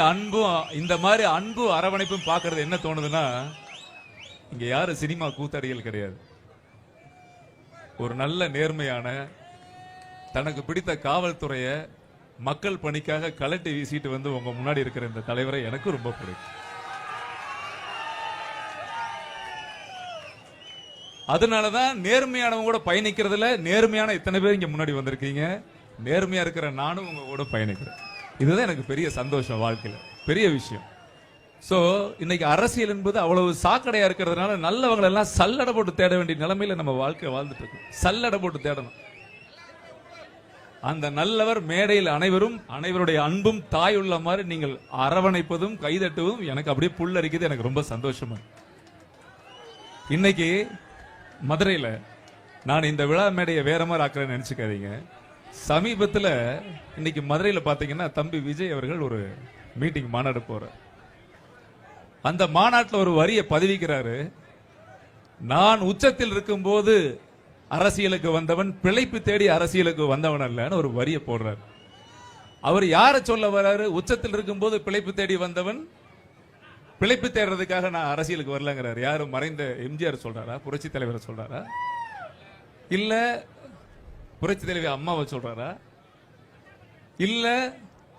அன்பும் இந்த மாதிரி அன்பு அரவணைப்பும் பாக்குறது என்ன தோணுதுன்னா இங்க யாரும் சினிமா கூத்தடிகள் கிடையாது. ஒரு நல்ல நேர்மையான தனக்கு பிடித்த காவல்துறைய மக்கள் பணிக்காக கலட்டி வீசிட்டு வந்து உங்க முன்னாடி இருக்கிற இந்த தலைவரை எனக்கு ரொம்ப பிடிக்கும். அதனாலதான் நேர்மையானவங்க கூட பயணிக்கிறதுல நேர்மையான இத்தனை பேர் இங்க முன்னாடி வந்திருக்கீங்க? நேர்மையா இருக்கிற நானும் உங்க கூட பயணிக்கிறேன். இதுதான் எனக்கு பெரிய சந்தோஷம் வாழ்க்கையில். பெரிய விஷயம். ஸோ இன்னைக்கு அரசியல் என்பது அவ்வளவு சாக்கடையா இருக்கிறதுனால நல்லவங்களெல்லாம் சல்லடை போட்டு தேட வேண்டிய நிலைமையில நம்ம வாழ்க்கை வாழ்ந்துட்டு இருக்கோம் சல்லடை போட்டு தேடணும். அந்த நல்லவர் மேடையில் அனைவரும் அனைவருடைய அன்பும் தாய் உள்ள மாதிரி நீங்கள் அரவணைப்பதும் கைதட்டுவதும் எனக்கு அப்படியே புல்லரிக்குது. எனக்கு ரொம்ப சந்தோஷமா இன்னைக்கு மதுரையில் நான் இந்த விழா மேடையை வேற மாதிரி ஆக்குறேன்னு நினச்சிக்காதீங்க. சமீபத்தில் இன்னைக்கு மதுரையில் பார்த்தீங்கன்னா தம்பி விஜய் அவர்கள் ஒரு மீட்டிங் மாநாடு போகிறார் அந்த மாநாட்டில் ஒரு வரியை பதிவிக்கிறாரு. நான் உச்சத்தில் இருக்கும்போது அரசியலுக்கு வந்தவன் பிழைப்பு தேடி அரசியலுக்கு வந்தவன் அல்லன்னு ஒரு வரியை போடுறார். அவர் யாரை சொல்ல வர்றாரு உச்சத்தில் இருக்கும்போது பிழைப்பு தேடி வந்தவன் பிழைப்பு தேடுறதுக்காக நான் அரசியலுக்கு வரலங்கிறார். யாரும் மறைந்த எம்ஜிஆர் சொல்றாரா? புரட்சி தலைவரை சொல்றாரா? இல்லை புரட்சி தலைவி அம்மாவை சொல்றாரா? இல்ல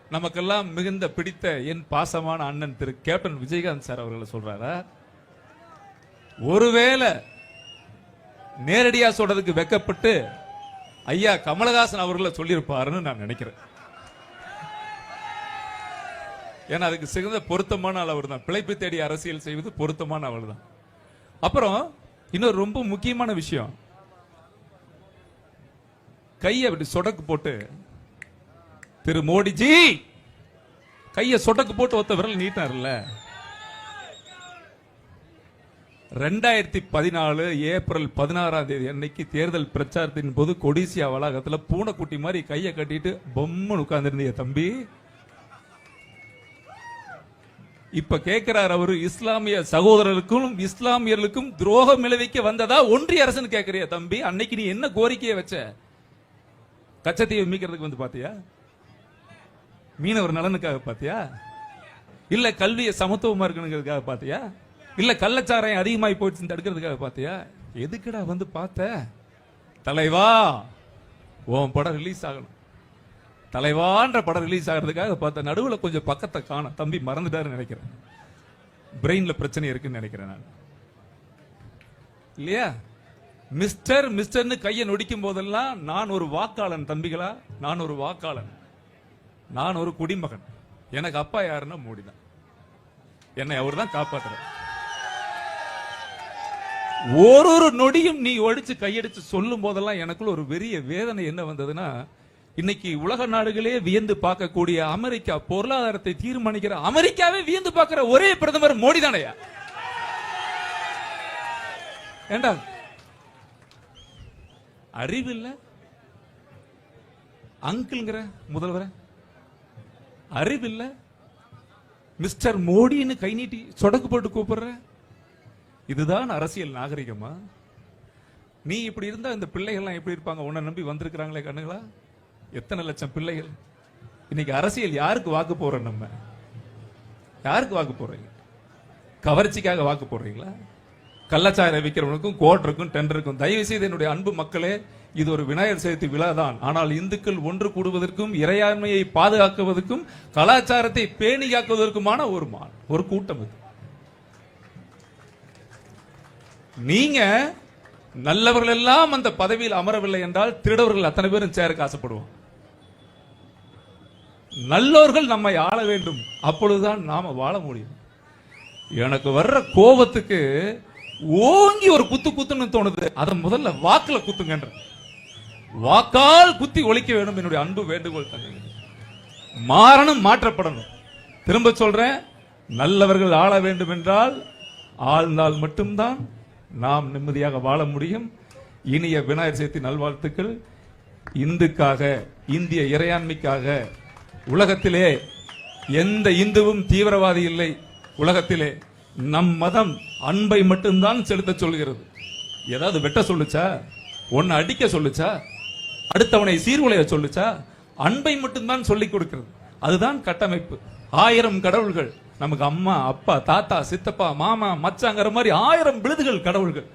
நமக்கெல்லாம் மிகுந்த பிடித்த என் பாசமான அண்ணன் திரு கேப்டன் விஜயகாந்த் சார் அவர்களை சொல்றாரா? ஒருவேளை நேரடியா சொல்றதுக்கு வெக்கப்பட்டு ஐயா கமலஹாசன் அவர்களை சொல்லியிருப்பாருன்னு நான் நினைக்கிறேன். ஏன்னா அதுக்கு சிறந்த பொருத்தமான ஆள் தான் பிழைப்பு தேடி அரசியல் செய்வது பொருத்தமான அவள் தான் அப்புறம் இன்னொரு ரொம்ப முக்கியமான விஷயம். கையை அப்படி சொடக்கு போட்டு திரு மோடிஜி கையை சொடக்கு போட்டு ஒத்த விரல் நீட்டார்ல ரெண்டாயிரத்தி பதினாலு ஏப்ரல் பதினாறாம் தேதி அன்னைக்கு தேர்தல் பிரச்சாரத்தின் போது கொடிசியா வளாகத்துல பூனைக்குட்டி மாதிரி கையை கட்டிட்டு பொம்மன் உட்கார்ந்துருந்தீங்க தம்பி. இப்ப கேட்கிறார் அவரு இஸ்லாமிய சகோதரருக்கும் இஸ்லாமியர்களுக்கும் துரோகம் விளைவிக்க வந்ததா ஒன்றிய அரசுன்னு கேட்கறிய தம்பி. அன்னைக்கு நீ என்ன கோரிக்கையை வச்ச? கச்சத்தீவை மீக்கிறதுக்கு வந்து பாத்தியா? மீனவர் நலனுக்காக பாத்தியா? இல்ல கல்வியை சமத்துவமா இருக்கணுங்கிறதுக்காக பாத்தியா? இல்ல கள்ளச்சாராயம் அதிகமாகி போயிடுச்சு தடுக்கிறதுக்காக பாத்தியா? எதுக்குடா வந்து பார்த்த? தலைவா உன் படம் ரிலீஸ் ஆகணும். தலைவான்ற படம் ரிலீஸ் ஆகிறதுக்காக பார்த்த நடுவுல கொஞ்சம் பக்கத்தை காண தம்பி மறந்துட்டாருன்னு நினைக்கிறேன். பிரெயின்ல பிரச்சனை இருக்குன்னு நினைக்கிறேன் நான். இல்லையா? மிஸ்டர் மிஸ்டர்னு கையை நொடிக்கும் போதெல்லாம் நான் ஒரு வாக்காளன் தம்பிகளா? நான் ஒரு வாக்காளன். நான் ஒரு குடிமகன். எனக்கு அப்பா யாருன்னா மோடி தான். என்னை அவர் தான் காப்பாத்துறார். ஒரு ஒரு நொடியும் நீ ஒடிச்சு கையடிச்சு சொல்லும் போதெல்லாம் எனக்குள்ள ஒரு பெரிய வேதனை என்ன வந்ததுன்னா இன்னைக்கு உலக நாடுகளே வியந்து பார்க்கக்கூடிய அமெரிக்கா பொருளாதாரத்தை தீர்மானிக்கிற அமெரிக்காவே வியந்து பார்க்கிற ஒரே பிரதமர் மோடி தானையா? ஏண்டா? அறிவு இல்ல அங்கிள்ங்கிற முதல்வர. அறிவு இல்ல மிஸ்டர் மோடின்னு கை நீட்டி சொடக்கு போட்டு கூப்பிடுற. இதுதான் அரசியல் நாகரிகமா? நீ இப்படி இருந்தா இந்த பிள்ளைகள்லாம் எப்படி இருப்பாங்க? உன்னை நம்பி வந்திருக்கிறாங்களே கண்ணுங்களா எத்தனை லட்சம் பிள்ளைகள்? இன்னைக்கு அரசியல் யாருக்கு வாக்கு போறோம் நம்ம? யாருக்கு வாக்கு போடுறீங்க? கவர்ச்சிக்காக வாக்கு போடுறீங்களா? கள்ளச்சாயம் விற்கிறவனுக்கும் கோட்டருக்கும் டெண்டருக்கும் தயவு செய்து என்னுடைய அன்பு மக்களே இது ஒரு விநாயகர் சதுர்த்தி விழா தான். ஆனால் இந்துக்கள் ஒன்று கூடுவதற்கும் இறையாண்மையை பாதுகாக்குவதற்கும் கலாச்சாரத்தை பேணி காக்குவதற்குமான ஒரு மான் ஒரு கூட்டம் இது. நீங்க நல்லவர்கள் எல்லாம் அந்த பதவியில் அமரவில்லை என்றால் திருடவர்கள் அத்தனை பேரும் சேருக்கு ஆசைப்படுவோம். நல்லோர்கள் நம்மை ஆள வேண்டும். அப்பொழுதுதான் நாம வாழ முடியும். எனக்கு வர்ற கோபத்துக்கு ஓங்கி ஒரு குத்து குத்துன்னு தோணுது. அதை முதல்ல வாக்குல குத்துங்கன்ற. வாக்கால் குத்தி ஒழிக்க வேண்டும். என்னுடைய அன்பு வேண்டுகோள் தங்க மாறணும் மாற்றப்படணும். திரும்ப சொல்றேன் நல்லவர்கள் ஆள வேண்டும் என்றால் ஆழ்ந்தால் மட்டும்தான் நாம் நிம்மதியாக வாழ முடியும். இனிய விநாயகர் சதுர்த்தி நல்வாழ்த்துக்கள். இந்துக்காக இந்திய இறையாண்மைக்காக உலகத்திலே எந்த இந்துவும் தீவிரவாதி இல்லை. உலகத்திலே நம் மதம் அன்பை மட்டும்தான் செலுத்த சொல்கிறது. ஏதாவது வெட்ட சொல்லுச்சா? ஒன்னு அடிக்க சொல்லுச்சா? அடுத்தவனை சீர்குலைய சொல்லுச்சா? அன்பை மட்டும்தான் சொல்லிக் கொடுக்கிறது. அதுதான் கட்டமைப்பு. ஆயிரம் கடவுள்கள் நமக்கு அம்மா அப்பா தாத்தா சித்தப்பா மாமா மச்சாங்கிற மாதிரி ஆயிரம் விழுதுகள் கடவுள்கள்.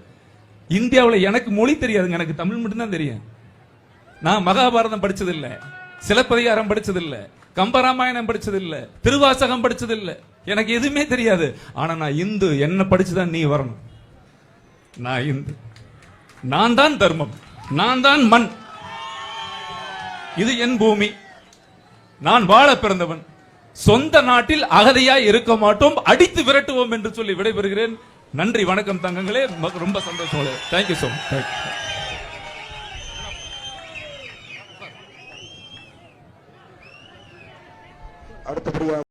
இந்தியாவில் எனக்கு மொழி தெரியாதுங்க எனக்கு தமிழ் மட்டும்தான் தெரியும். நான் மகாபாரதம் படிச்சதில்லை. சிலப்பதிகாரம் படிச்சதில்லை. கம்பராமாயணம் படிச்சதில்லை. திருவாசகம் படிச்சதில்லை. எனக்கு எதுவுமே தெரியாது. ஆனா நான் இந்து என்ன படிச்சுதான் நீ வரணும். நான் இந்து. நான் தான் தர்மம். நான் தான் மண். இது என் பூமி. நான் வாழ பிறந்தவன். சொந்த நாட்டில் அகதியாய் இருக்க மாட்டோம். அடித்து விரட்டுவோம் என்று சொல்லி விடைபெறுகிறேன். நன்றி வணக்கம் தங்கங்களே. ரொம்ப சந்தோஷம். தேங்க்யூ சோ மச் அடுத்தபடியாக